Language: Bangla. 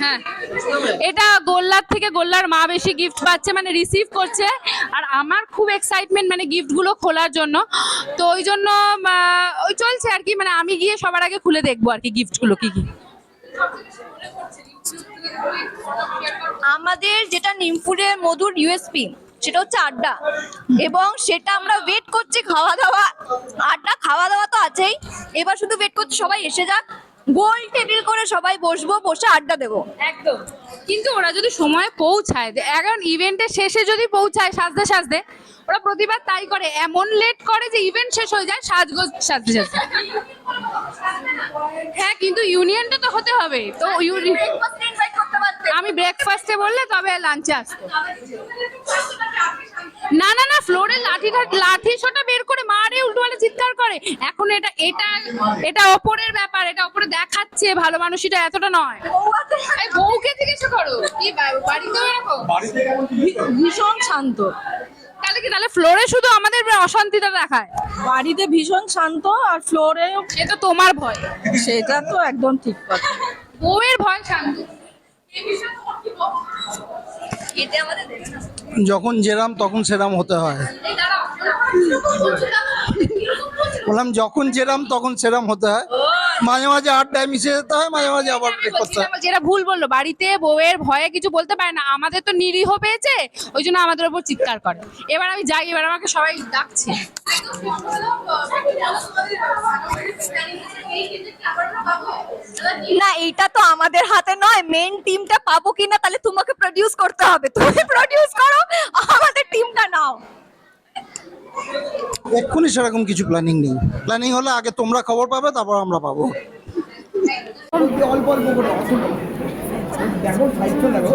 হ্যাঁ। এটা গোল্লার থেকে গোল্লার মা বেশি গিফট পাচ্ছে মানে রিসিভ করছে। আর আমার খুব এক্সাইটমেন্ট মানে গিফটগুলো খোলার জন্য। তো ওই জন্য ওই চলছে আর কি মানে আমি গিয়ে সবার আগে খুলে দেখব আর কি গিফটগুলো কি কি। আমাদের যেটা নিমপুরের মধুর ইউএসপি সেটা হচ্ছে আড্ডা। এবং সেটা আমরা ওয়েট করছি, খাওয়া দাওয়া, আড্ডা, খাওয়া দাওয়া তো আছেই। এবার শুধু ওয়েট করছি সবাই এসে যাক। গোল টেবিল করে সবাই বসবো বসে আড্ডা দেবো। একদম। কিন্তু ওরা যদি সময় পৌঁছায় যে এখন ইভেন্টের শেষে যদি পৌঁছায় সাজতে সাজতে ওরা প্রতিবার তাই করে। এমন লেট করে যে ইভেন্ট শেষ হয়ে যায় সাজগোজ সাজতে সাজতে। হ্যাঁ কিন্তু ইউনিয়নটা তো হতে হবে। তো আমি ব্রেকফাস্টে বললে তবে লাঞ্চে আসতো লাঠি ছোটা বের করে মারে উল্টো পাল্টা চিৎকার করে। এখন এটা এটা এটা ওপরের ব্যাপার এটা ওপরে দেখাচ্ছে ভালো মানুষটা এতটা নয়। বউকে জিজ্ঞেস করো কি বাড়িতেও এরকম ভীষণ শান্ত। তাহলে কি তাহলে ফ্লোরে শুধু আমাদের অশান্তিটা দেখায়? বাড়িতে ভীষণ শান্ত আর ফ্লোরে তোমার ভয়। সেটা তো একদম ঠিক কথা। বউয়ের ভয় শান্ত। যখন যেরাম তখন সেরাম হতে হয়। বললাম যখন যেরাম তখন সেরাম হতে হয়। মাঝে মাঝে আড্ডায় মিশে যেতে হয় মাঝে মাঝে আবার করতে হয়। যেটা ভুল বলল বাড়িতে বউয়ের ভয়ে কিছু বলতে পারে না আমাদের তো নিরীহ পেয়েছে ওই জন্য আমাদের উপর চিৎকার করে। এবার আমি যাই এবার আমাকে সবাই ডাকছে। না এইটা তো আমাদের হাতে নয় মেন টিমটা পাবো কিনা তাহলে তোমাকে প্রডিউস করতে হবে। তুমি প্রডিউস করো আমাদের টিমটা নাও এক্ষুনি সেরকম কিছু প্ল্যানিং নেই প্ল্যানিং হলে আগে তোমরা খবর পাবে তারপর আমরা পাবো অল্প অল্প দেখো দেখো